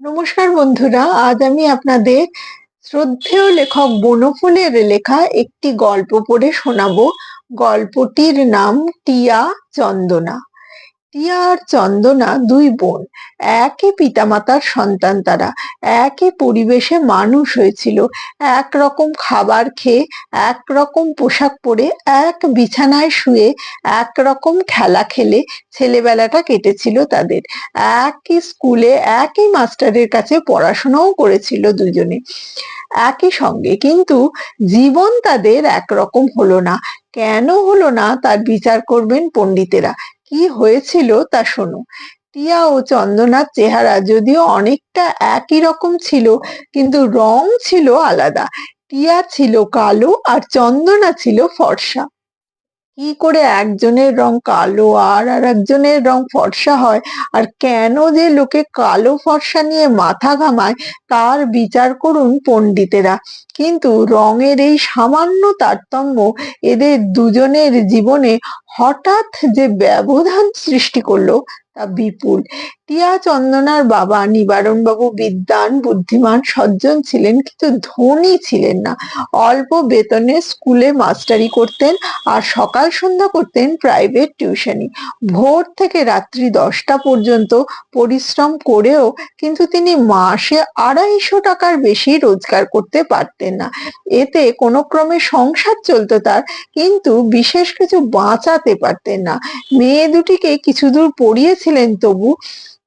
নমস্কার বন্ধুরা, আজ আমি আপনাদের শ্রদ্ধেয় লেখক বনফুলের লেখা একটি গল্প পড়ে শোনাবো। গল্পটির নাম টিয়া চন্দনা। টিয়া আর চন্দনা দুই বোন। একই পিতামাতার সন্তান তারা একই পরিবেশে মানুষ হয়েছিল। এক রকম খাবার খেয়ে এক রকম পোশাক পরে, এক বিছানায় শুয়ে এক রকম খেলা খেলে ছেলেবেলাটা কেটেছিল তাদের। একই স্কুলে, একই মাস্টারের কাছে পড়াশোনাও করেছিল দুজনে। একই সঙ্গে কিন্তু জীবন তাদের একরকম হলো না। কেন হলো না তার বিচার করবেন পণ্ডিতেরা। কি হয়েছিল তা শোনো। টিয়া ও চন্দনার চেহারা যদিও অনেকটা একই রকম ছিল, কিন্তু রং ছিল আলাদা। টিয়া ছিল কালো আর চন্দনা ছিল ফর্সা। কি করে একজনের রং কালো আর আর একজনের রং ফর্সা হয়? আর কেন যে লোকে কালো ফর্সা নিয়ে মাথা ঘামায়, তার বিচার করুন পণ্ডিতেরা। কিন্তু রঙের এই সামান্য তারতম্য এদের দুজনের জীবনে হঠাৎ যে ব্যবধান সৃষ্টি করল, তা বিপুল। টিয়া চন্দনার বাবা নিবারণ বাবু বিদ্যান বুদ্ধিমান, সজ্জন ছিলেন কিন্তু ধনী ছিলেন না। অল্প বেতনে স্কুলে মাস্টারি করতেন আর সকাল সন্ধ্যা করতেন প্রাইভেট টিউশনি। ভোর থেকে রাত্রি দশটা পর্যন্ত পরিশ্রম করেও কিন্তু তিনি মাসে আড়াইশো টাকার বেশি রোজগার করতে পারতেন না। এতে কোনো ক্রমে সংসার চলতো তার, কিন্তু বিশেষ কিছু বাঁচাতে পারতেন না। মেয়ে দুটিকে কিছু দূর পড়িয়েছিলেন তবু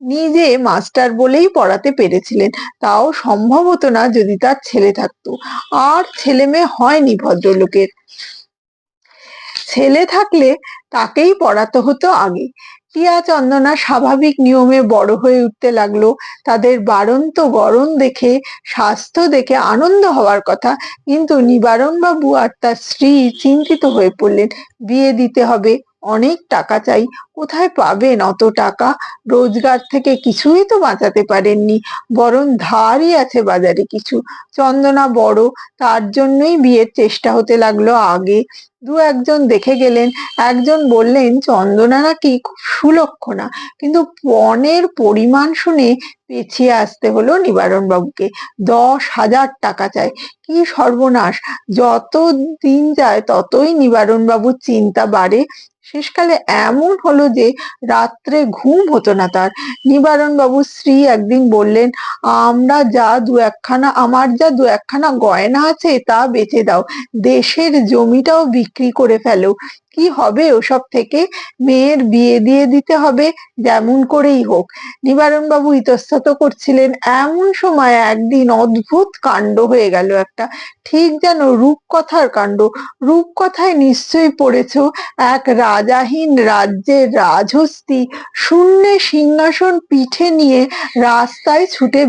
নিজে মাস্টার বলেই পড়াতে পেরেছিলেন। তাও সম্ভব হতো না যদি তার ছেলে থাকতো। আর ছেলে মেয়ে হয়নি ভদ্রলোকের। ছেলে থাকলে তাকেই পড়াতে হতো আগে। টিয়া চন্দনা স্বাভাবিক নিয়মে বড় হয়ে উঠতে লাগল। তাদের বাড়ন্ত গরম দেখে, স্বাস্থ্য দেখে আনন্দ হওয়ার কথা। কিন্তু নিবারণ বাবু আর তার স্ত্রী চিন্তিত হয়ে পড়লেন। বিয়ে দিতে হবে। অনেক টাকা চাই। কোথায় পাবেন অত টাকা? রোজগার থেকে কিছুই তো বাঁচাতে পারেননি। বরং ধারই আছে বাজারে কিছু। চন্দনা বড়, তার জন্যই বিয়ের চেষ্টা হতে লাগল আগে। দু একজন দেখে গেলেন। একজন বললেন, চন্দনা নাকি খুব সুলক্ষণা। কিন্তু পণের পরিমাণ শুনে পেছিয়ে আসতে হলো নিবারণ বাবুকে দশ হাজার টাকা চাই। কি সর্বনাশ! যত দিন যায় ততই নিবারণ বাবুর চিন্তা বাড়ে। শেষকালে এমন হলো যে রাত্রে ঘুম হতো না তার। নিবারণ বাবু শ্রী একদিন বললেন, আমরা যা দু একখানা, আমার যা দু একখানা গয়না আছে তা বেচে দাও। দেশের জমিটাও বিক্রি করে ফেলো। কি হবে ওসব থেকে মেয়ের বিয়ে দিয়ে দিতে হবে, যেমন করেই হোক। নিবারণ বাবু ইতস্তত করছিলেন, এমন সময় একদিন অদ্ভুত কাণ্ড হয়ে গেল একটা, ঠিক যেন রূপকথার কাণ্ড। রূপকথায় নিশ্চয়ই পড়েছ, এক রাজাহীন রাজ্যের রাজহস্তি শূন্যে সিংহাসন পিঠে নিয়ে রাস্তায় ছুটে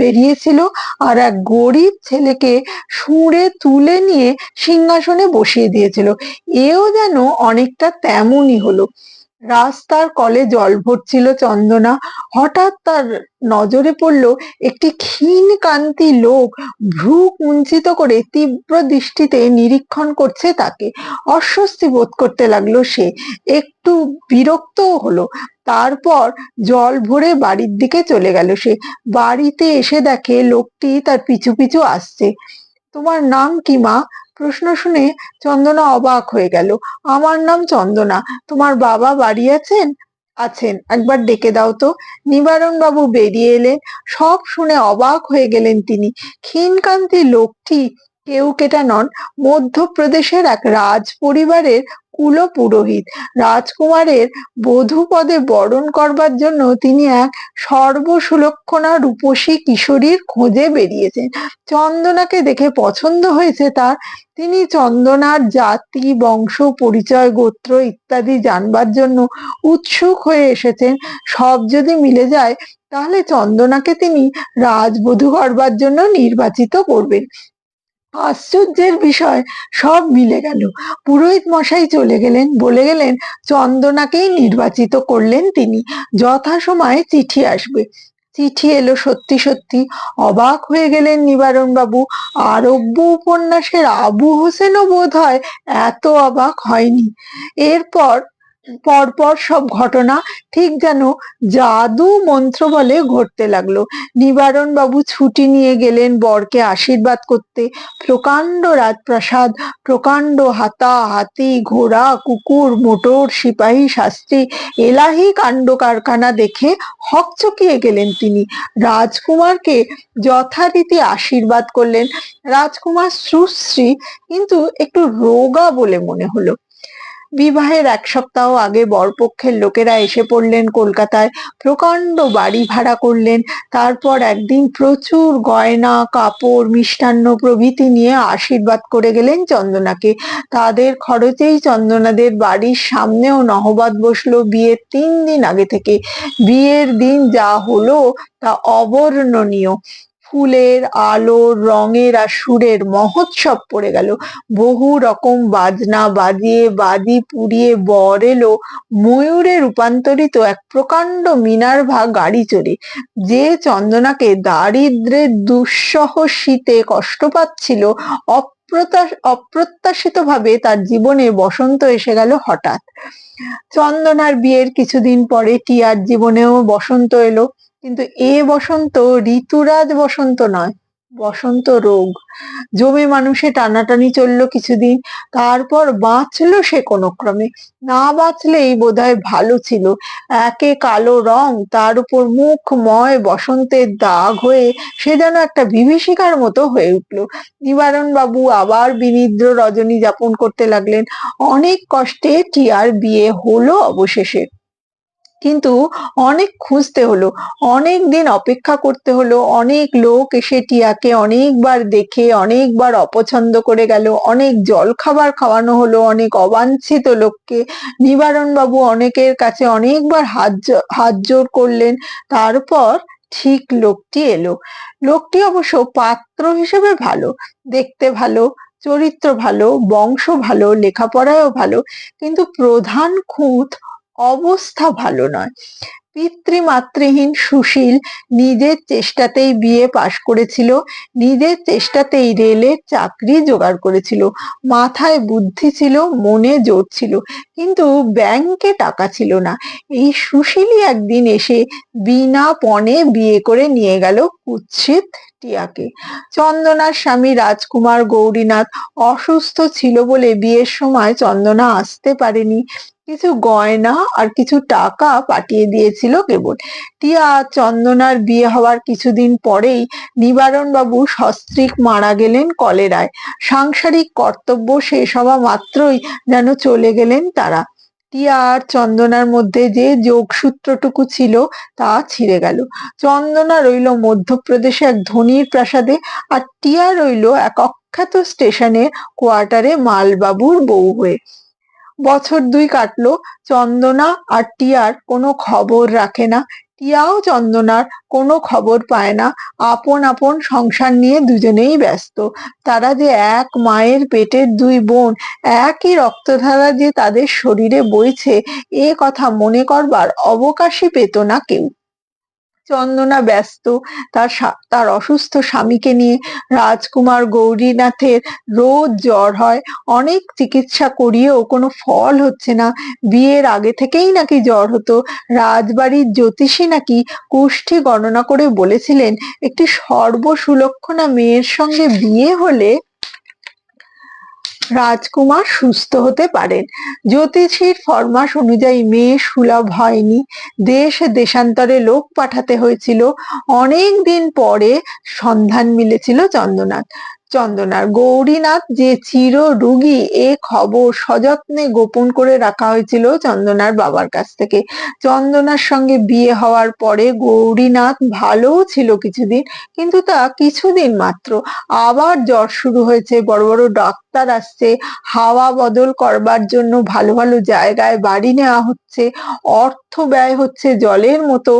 বেরিয়েছিল আর এক গরিব ছেলেকে সুঁড়ে তুলে নিয়ে সিংহাসনে বসিয়ে দিয়েছিল। এও যেন অনেকটা তেমনই হলো। রাস্তার কলে জল ভরছিল চন্দনা। হঠাৎ তার নজরে পড়ল একটি ক্ষীণ কান্তি লোক। ভ্রু কুঞ্চিত করে তীব্র দৃষ্টিতে নিরীক্ষণ করছে তাকে। অস্বস্তি বোধ করতে লাগল সে। একটু বিরক্তও হলো। তারপর জল ভরে বাড়ির দিকে চলে গেল সে। বাড়িতে এসে দেখে লোকটি তার পিছু পিছু আসছে। তোমার নাম কি, মা? প্রশ্ন শুনে চন্দনা অবাক হয়ে গেল। আমার নাম চন্দনা, তোমার বাবা বাড়ি আছেন? আছেন, একবার ডেকে দাও তো। নিবারণ বাবু বেরিয়ে এলেন। সব শুনে অবাক হয়ে গেলেন তিনি। ক্ষীণকান্তি লোকটি কেউ কেটা নন। মধ্যপ্রদেশের এক রাজ পরিবারের কুল পুরোহিত রাজকুমারের বধূ পদে বরণ করবার জন্য তিনি এক সর্বসুলক্ষণা রূপসী কিশোরীর খোঁজে বেরিয়েছেন। চন্দনাকে দেখে পছন্দ হয়েছে তার। তিনি চন্দনার জাতি, বংশ, পরিচয়, গোত্র ইত্যাদি জানবার জন্য উৎসুক হয়ে এসেছেন। সব যদি মিলে যায়, তাহলে চন্দনাকে তিনি রাজবধূ করবার জন্য নির্বাচিত করবেন। আশ্চর্যের বিষয়, সব মিলে গেল। পুরোহিত মশাই চলে গেলেন, বলে গেলেন, চন্দনাকেই নির্বাচিত করলেন তিনি। যথাসময়ে চিঠি আসবে। চিঠি এলো সত্যি সত্যি। অবাক হয়ে গেলেন নিবারণ বাবু আরব্য উপন্যাসের আবু হোসেনও বোধ হয় এত অবাক হয়নি। এরপর পরপর সব ঘটনা ঠিক যেন জাদু মন্ত্র বলে ঘটতে লাগল। নিবারণ বাবু ছুটি নিয়ে গেলেন বরকে আশীর্বাদ করতে। প্রকাণ্ড রাজপ্রাসাদ, প্রকাণ্ড হাতা, হাতি, ঘোড়া, কুকুর, মোটর, সিপাহী, শাস্ত্রী, এলাহি কাণ্ড কারখানা দেখে হকচকিয়ে গেলেন তিনি। রাজকুমারকে যথারীতি আশীর্বাদ করলেন। রাজকুমার সুশ্রী, কিন্তু একটু রোগা বলে মনে হলো। বিবাহের এক সপ্তাহ আগে বরপক্ষের লোকেরা এসে পড়লেন কলকাতায়, প্রকাণ্ড বাড়ি ভাড়া করলেন। তারপর একদিন প্রচুর গয়না, কাপড়, মিষ্টান্ন প্রভৃতি নিয়ে আশীর্বাদ করে গেলেন চন্দনাকে। তাদের খরচেই চন্দনাদের বাড়ির সামনেও নহবাদ বসল বিয়ের তিন দিন আগে থেকে। বিয়ের দিন যা হলো তা অবর্ণনীয়। ফুলের আলো, রঙের আর সুরের মহোৎসব পড়ে গেল। বহু রকম বাজনা বাজিয়ে, বাজি পুড়িয়ে বর এলো। ময়ূরে রূপান্তরিত এক প্রকাণ্ড মিনার মিনার্ভা গাড়ি চড়ে। যে চন্দনাকে দারিদ্রের দুঃসহ শীতে কষ্ট পাচ্ছিল অপ্রত্যাশিত ভাবে তার জীবনে বসন্ত এসে গেল হঠাৎ। চন্দনার বিয়ের কিছুদিন পরে টিয়ার জীবনেও বসন্ত এলো। কিন্তু এ বসন্ত ঋতুরাজ বসন্ত নয়, বসন্ত রোগ। জমে মানুষে টানাটানি চলল কিছুদিন, তারপর বাঁচলো সে কোনো ক্রমে। না বাঁচলেই বোধহয় ভালো ছিল। একে কালো রং, তার উপর মুখময় বসন্তের দাগ হয়ে সে যেন একটা বিভীষিকার মতো হয়ে উঠল। নিবারণ বাবু আবার বিনিদ্র রজনী যাপন করতে লাগলেন। অনেক কষ্টে টিয়ার বিয়ে হলো অবশেষে। কিন্তু অনেক খুঁজতে হলো, অনেক দিন অপেক্ষা করতে হলো, অনেক লোক এসে টিয়াকে অনেকবার দেখে, অনেকবার অপছন্দ করে গেল, অনেক জল খাবার খাওয়ানো হলো, অনেক অবাঞ্ছিত লোককে। নিবারণ বাবু অনেকের কাছে অনেকবার হাত হাত জোর করলেন, তারপর ঠিক লোকটি এলো। লোকটি অবশ্য পাত্র হিসেবে ভালো, দেখতে ভালো, চরিত্র ভালো, বংশ ভালো, লেখাপড়ায়ও ভালো, কিন্তু প্রধান খুঁত অবস্থা ভালো নয়। পিতৃমাতৃহীন সুশীল নিজের চেষ্টাতেই বিয়ে পাশ করেছিল, নিজের চেষ্টাতেই রেলের চাকরি জোগাড় করেছিল, মাথায় বুদ্ধি ছিল, মনে জোর ছিল, কিন্তু ব্যাংকে টাকা ছিল না। এই সুশীলই একদিন এসে বিনা পণে বিয়ে করে নিয়ে গেল কুৎসিত টিয়াকে। চন্দনার স্বামী রাজকুমার গৌরীনাথ অসুস্থ ছিল বলে বিয়ের সময় চন্দনা আসতে পারেনি। কিছু গয়না আর কিছু টাকা পাঠিয়ে দিয়েছিল কেবল। টিয়া চন্দনার বিয়ে হওয়ার কিছুদিন পরেই নিবারণ বাবু সস্ত্রীক মারা গেলেন কলেরায়। সাংসারিক কর্তব্য শেষ হওয়া মাত্রই যেন চলে গেলেন তারা। টিয়া আর চন্দনার মধ্যে যে যোগসূত্রটুকু ছিল তা ছিঁড়ে গেল। চন্দনা রইল মধ্যপ্রদেশে এক ধনির প্রাসাদে আর টিয়া রইল এক অখ্যাত স্টেশনে কোয়ার্টারে মালবাবুর বউ হয়ে। বছর দুই কাটলো, চন্দনা আর টিয়ার কোনো খবর রাখে না। টিয়াও চন্দনার কোনো খবর পায় না। আপন আপন সংসার নিয়ে দুজনেই ব্যস্ত। তারা যে এক মায়ের পেটের দুই বোন, একই রক্তধারা যে তাদের শরীরে বইছে, এ কথা মনে করবার অবকাশই পেত না কেউ। চন্দনা ব্যস্ত। তার তার অসুস্থ স্বামীকে নিয়ে রাজকুমার গৌরীনাথের রোজ জ্বর হয়। অনেক চিকিৎসা করিয়েও কোনো ফল হচ্ছে না। বিয়ের আগে থেকেই নাকি জ্বর হতো। রাজবাড়ির জ্যোতিষী নাকি কুষ্ঠি গণনা করে বলেছিলেন, একটি সর্বসুলক্ষণা মেয়ের সঙ্গে বিয়ে হলে রাজকুমার সুস্থ হতে পারেন। জ্যোতিষীর ফরমাস অনুযায়ী মেয়ে সুলভ হয়নি। দেশ দেশান্তরে লোক পাঠাতে হয়েছিল। অনেক দিন পরে সন্ধান মিলেছিল চন্দ্রনাথ। চন্দনার। গৌরীনাথ যে চির রুগী, এ খবর সযত্নে গোপন করে রাখা হয়েছিল চন্দনার বাবার কাছ থেকে। চন্দনার সঙ্গে বিয়ে হওয়ার পরে গৌরীনাথ ভালো ছিল কিছুদিন, কিন্তু তা কিছুদিন মাত্র। আবার জ্বর শুরু হয়েছে, বড় বড় ডাক্তার আসছে, হাওয়া বদল করবার জন্য ভালো ভালো জায়গায় বাড়ি নেওয়া হচ্ছে, অর্থ ব্যয় হচ্ছে, জলের মতো।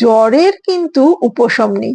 জ্বরের কিন্তু উপশম নেই।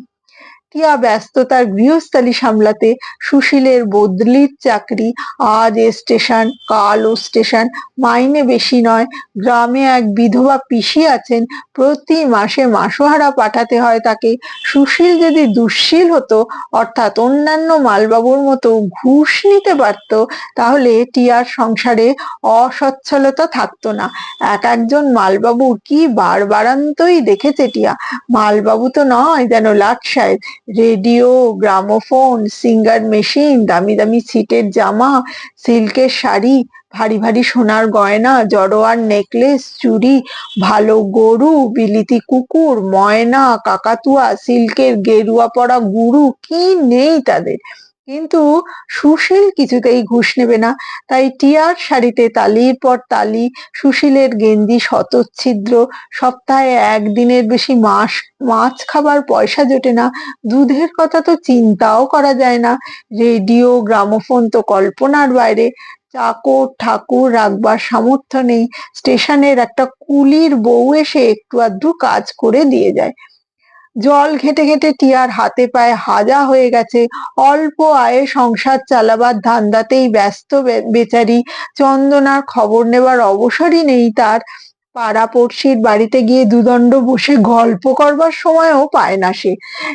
টিয়া ব্যস্ততার গৃহস্থালী সামলাতে সুশীলের বদলির চাকরি আজ এ স্টেশন, কাল ও স্টেশন। মাইনে বেশি নয়, গ্রামে এক বিধবা পিসি আছেন, প্রতি মাসে মাসোহারা পাঠাতে হয় তাকে। সুশীল যদি দুশ্শীল হতো, অর্থাৎ অন্যান্য মালবাবুর মতো ঘুষ নিতে পারত, তাহলে টিয়ার সংসারে অসচ্ছলতা থাকতো না। এক একজন মালবাবু কি বাড়বাড়ান্তই দেখেছে টিয়া? মালবাবু তো নয় যেন লাট সাহেব রেডিও, গ্রামোফোন, সিঙ্গার মেশিন, দামি দামি ছিটের জামা, সিল্কের শাড়ি, ভারী ভারী সোনার গয়না, জড়োয়ার নেকলেস, চুড়ি, ভালো গরু, বিলিতি কুকুর, ময়না, কাকাতুয়া, সিল্কের গেরুয়া পরা গুরু, কি নেই তাদের? কিন্তু সুশীল কিছুতেই ঘুষ নেবে না। তাই টিয়ার শাড়িতে তালির পর তালি, সুশীলের গেঞ্জি, শতচ্ছিদ্র, সপ্তাহে একদিনের বেশি মাস, মাছ খাবার পয়সা জোটে না। দুধের কথা তো চিন্তাও করা যায় না। রেডিও, গ্রামোফোন তো কল্পনার বাইরে। চাকর, ঠাকুর রাখবার সামর্থ্য নেই। স্টেশনের একটা কুলির বউ এসে একটু আধটু কাজ করে দিয়ে যায়। জল ঘেটে ঘেটে টিয়ার হাতে পায়ে হাজা হয়ে গেছে। অল্প আয়ে সংসার চালাবার ধান্দাতেই ব্যস্ত বেচারি। চন্দনার খবর নেবার অবসরই নেই তার। পাড়া পড়শির বাড়িতে গিয়ে দুদণ্ড বসে গল্প করবার সময়ও পায় না সে।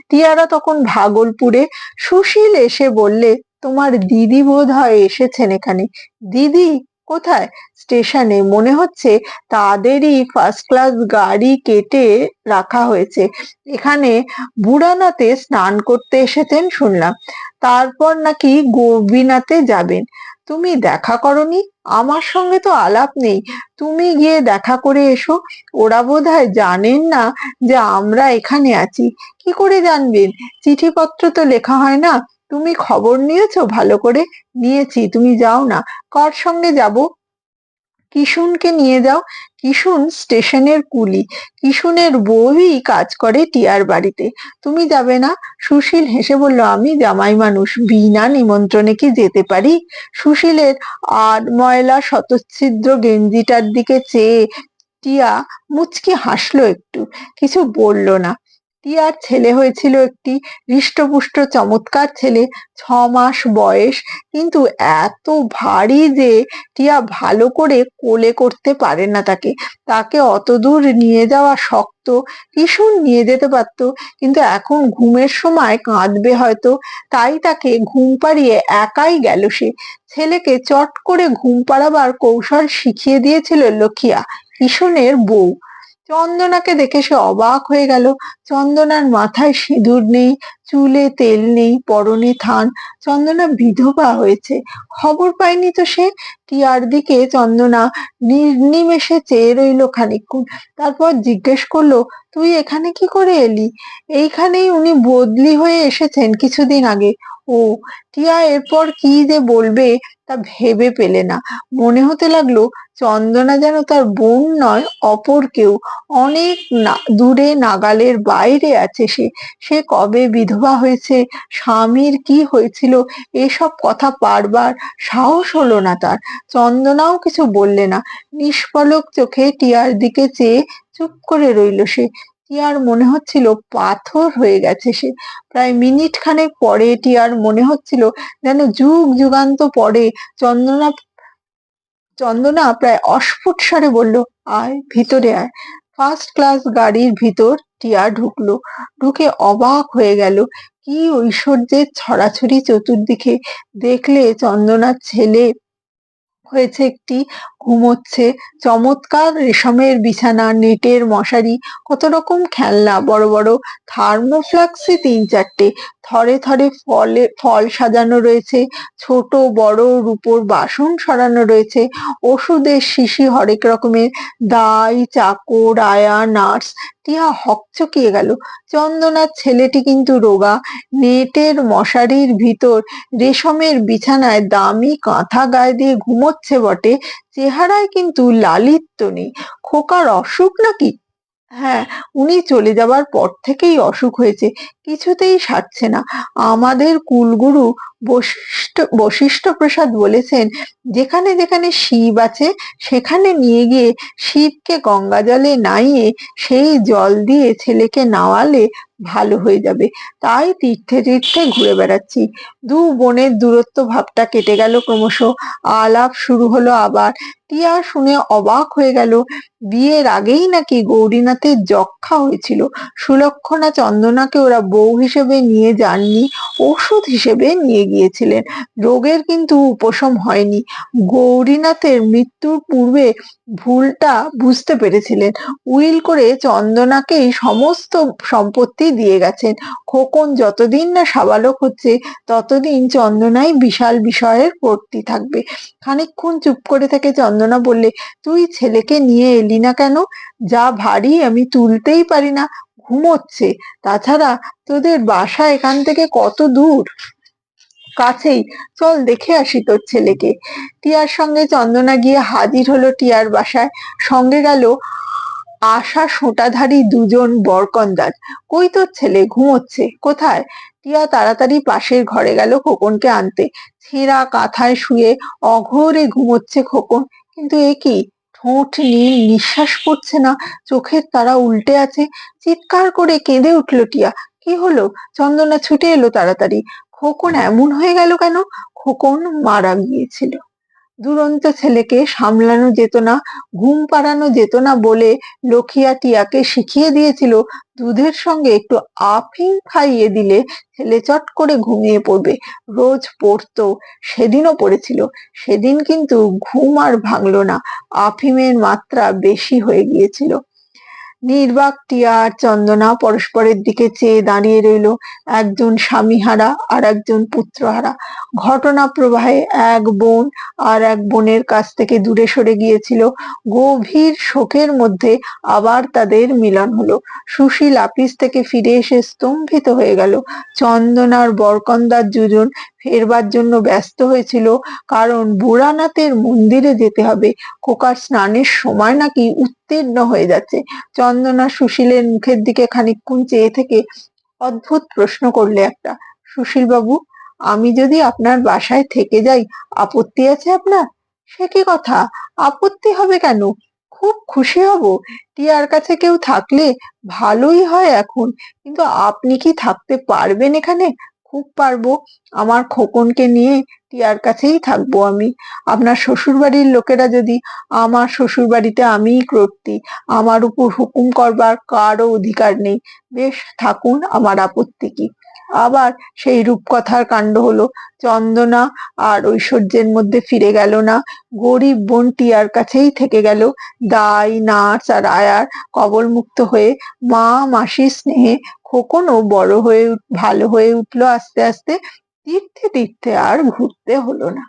টিয়ারা তখন ভাগলপুরে। সুশীল এসে বললে, তোমার দিদি বোধ হয় এসেছেন এখানে। দিদি কোথায়? স্টেশনে। মনে হচ্ছে তাদেরই ফার্স্ট ক্লাস গাড়ি কেটে রাখা হয়েছে। এখানে বুড়ানাতে স্নান করতে এসেছেন শুনলাম। তারপর নাকি গোবিনাতে যাবেন। তুমি দেখা করনি? আমার সঙ্গে তো আলাপ নেই। তুমি গিয়ে দেখা করে এসো। ওরা বোধহয় জানেন না যে আমরা এখানে আছি। কি করে জানবেন? চিঠিপত্র তো লেখা হয় না। তুমি খবর নিয়েছো? ভালো করে নিয়েছি। তুমি যাও না। কার সঙ্গে যাব? কিশুনকে নিয়ে যাও। কিশুন স্টেশনের কুলি। কিশুনের বউই কাজ করে টিয়ার বাড়িতে। তুমি যাবে না? সুশীল হেসে বলল, আমি জামাই মানুষ। বিনা নিমন্ত্রণে কি যেতে পারি? সুশীলের আর ময়লা শতচ্ছিদ্র গেঞ্জিটার দিকে চেয়ে টিয়া মুচকি হাসলো একটু। কিছু বলল না। টিয়ার ছেলে হয়েছিল একটি হৃষ্টপুষ্ট চমৎকার ছেলে, ছ মাস বয়স। কিন্তু এত ভারী যে টিয়া ভালো করে কোলে করতে পারে না তাকে। তাকে অত দূর নিয়ে যাওয়া শক্ত কিশোর নিয়ে যেতে পারত, কিন্তু এখন ঘুমের সময় কাঁদবে হয়তো, তাই তাকে ঘুম পাড়িয়ে একাই গেল সে। ছেলেকে চট করে ঘুম পাড়াবার কৌশল শিখিয়ে দিয়েছিল লক্ষিয়া, কিশোরের বউ। চন্দনাকে দেখে সে অবাক হয়ে গেল। চন্দনার মাথায় সিঁদুর নেই, চুলে তেল নেই, পরনে থান। চন্দনা বিধবা হয়েছে। খবর পায়নি তো সে? টিয়ার দিকে চন্দনা? নির্নিমেষে চেয়ে রইল খানিকক্ষণ। তারপর জিজ্ঞেস করল, তুই এখানে কি করে এলি? এইখানেই উনি বদলি হয়ে এসেছেন কিছুদিন আগে। ও, টিয়া, এরপর কি যে বলবে তা ভেবে পেলে না। মনে হতে লাগল চন্দনা যেন তার বোন নয়, অপর কেউ। অনেক দূরে নাগালের বাইরে আছে সে। সে কবে বিধবা হয়েছে, স্বামীর কি হয়েছিল, এসব কথা পারবার সাহস হলো না তার। চন্দনাও কিছু বললে না। নিষ্পলক চোখে টিয়ার দিকে চেয়ে চুপ করে রইল সে। টিয়ার মনে হচ্ছিল পাথর হয়ে গেছে সে। প্রায় মিনিট খানেক পরে টিয়ার মনে হচ্ছিল যেন যুগ যুগান্ত পরে চন্দনা চন্দনা প্রায় অস্ফুট স্বরে বলল, আয় ভিতরে আয়। ফার্স্ট ক্লাস গাড়ির ভিতর টিয়া ঢুকলো, ঢুকে অবাক হয়ে গেল। কি ঐশ্বর্যের ছড়াছড়ি চতুর্দিকে দেখলে চন্দনার ছেলে হয়েছে একটি ঘুমোচ্ছে। চমৎকার রেশমের বিছানা, নেটের মশারি, কত রকম খেলনা, বড় বড় থার্মোফ্লাক্সে তিন চারটে, থরে থরে ফলে, ফল সাজানো রয়েছে, ছোট বড় রূপোর বাসন সরানো রয়েছে, ওষুধের শিশি হরেক রকমের, দাই, চাকর, আয়া, নার্স, টিয়া হকচকিয়ে গেল। চন্দনার ছেলেটি কিন্তু রোগা, নেটের মশারির ভিতর রেশমের বিছানায় দামি কাঁথা গায়ে দিয়ে ঘুমোচ্ছে বটে চেহারায় কিন্তু লালিত্য নেই। খোকার অসুখ নাকি? হ্যাঁ উনি চলে যাবার পর থেকেই অসুখ হয়েছে, কিছুতেই সারছে না। আমাদের কুলগুরু বশিষ্ঠ বশিষ্ঠ প্রসাদ বলেছেন, যেখানে যেখানে শিব আছে, সেখানে নিয়ে গিয়ে শিবকে গঙ্গা জলে নাইয়ে, সেই জল দিয়ে ছেলেকে নাওয়ালে ভালো হয়ে যাবে। তাই তীর্থে তীর্থে ঘুরে বেড়াচ্ছি। দু বোনের দূরত্ব ভাবটা কেটে গেল ক্রমশ। আলাপ শুরু হলো আবার। টিয়া শুনে অবাক হয়ে গেল। বিয়ের আগেই নাকি গৌরীনাথের যক্ষা হয়েছিল। সুলক্ষণা চন্দনাকে ওরা বউ হিসেবে নিয়ে যাননি, ওষুধ হিসেবে নিয়ে গিয়েছিলেন। রোগের কিন্তু উপশম হয়নি। গৌরীনাথের মৃত্যুর পূর্বে ভুলটা বুঝতে পেরেছিলেন। উইল করে চন্দনাকেই সমস্ত সম্পত্তি দিয়ে গেছেন। খোকন যতদিন না সাবালক হচ্ছে, ততদিন চন্দনাই বিশাল বিষয়ের কর্তি থাকবে। খানিকক্ষণ চুপ করে থেকে চন্দনা বললে, তুই ছেলেকে নিয়ে এলি না কেন? যা ভারী আমি তুলতেই পারি না, ঘুমোচ্ছে। তাছাড়া তোদের বাসা এখান থেকে কত দূর? কাছেই। চল দেখে আসি তোর ছেলেকে। টিয়ার সঙ্গে চন্দনা গিয়ে হাজির হলো টিয়ার বাসায়। সঙ্গে গেল আশা সোঁটাধারী দুজন বরকন্দাজ কই তোর ছেলে? ঘুমোচ্ছে। কোথায়? টিয়া তাড়াতাড়ি পাশের ঘরে গেল খোকনকে আনতে। ছেঁড়া কাঁথায় শুয়ে অঘোরে ঘুমোচ্ছে খোকন। কিন্তু এ কি? ঠোঁট নীল, নিঃশ্বাস পড়ছে না। চোখের তারা উল্টে আছে। চিৎকার করে কেঁদে উঠল টিয়া। কি হলো? চন্দনা ছুটে এলো তাড়াতাড়ি। খোকন এমন হয়ে গেল কেন? খোকন মারা গিয়েছিল। দুরন্ত ছেলেকে সামলানো যেত না, ঘুম পাড়ানো যেত না বলে লক্ষিয়া টিয়াকে শিখিয়ে দিয়েছিল, দুধের সঙ্গে একটু আফিং খাইয়ে দিলে ছেলে চট করে ঘুমিয়ে পড়বে। রোজ পড়তো, সেদিনও পড়েছিল। সেদিন কিন্তু ঘুম আর ভাঙল না, আফিমের মাত্রা বেশি হয়ে গিয়েছিল। নির্বাক টিয়া আর চন্দনা পরস্পরের দিকে চেয়ে দাঁড়িয়ে রইল একজন স্বামীহারা আর একজন পুত্রহারা। ঘটনা প্রবাহে এক বোন আর এক বোনের কাছ থেকে দূরে সরে গিয়েছিল। গভীর শোকের মধ্যে আবার তাদের মিলন হলো। সুশীল আপিস থেকে ফিরে এসে স্তম্ভিত হয়ে গেল। চন্দনার বরকন্দার দুজন ফেরবার জন্য ব্যস্ত হয়েছিল, কারণ বুড়ানাথের মন্দিরে যেতে হবে। খোকার স্নানের সময় নাকি উত্তীর্ণ হয়ে যাচ্ছে। চন্দনা সুশীলের মুখের দিকে খানিকক্ষণ চেয়ে থেকে অদ্ভুত প্রশ্ন করলে একটা, সুশীল বাবু, আমি যদি আপনার বাসায় থেকে যাই, আপত্তি আছে আপনার? সে কি কথা? আপত্তি হবে কেন? খুব খুশি হব। টিয়ার কাছে কেউ থাকলে ভালোই হয় এখন। কিন্তু আপনি কি থাকতে পারবেন এখানে? খুব পারব। আমার খোকনকে নিয়ে টিয়ার কাছেই থাকব আমি। আপনার শ্বশুর বাড়ির লোকেরা যদি আমার শ্বশুর বাড়িতে আমিই কর্তি, আমার উপর হুকুম করবার কারও অধিকার নেই। বেশ, থাকুন আমার আপত্তি কি? আবার সেই রূপকথার কাণ্ড হলো, চন্দনা আর ঐশ্বর্যের মধ্যে ফিরে গেল না। গরিব বোন টিয়ার কাছেই থেকে গেল। দাই নার্স আর আয়ার কবল মুক্ত হয়ে মা মাসির স্নেহে খোকনও বড় হয়ে ভালো হয়ে উঠল আস্তে আস্তে তীর্থে তীর্থে আর ঘুরতে হলো না।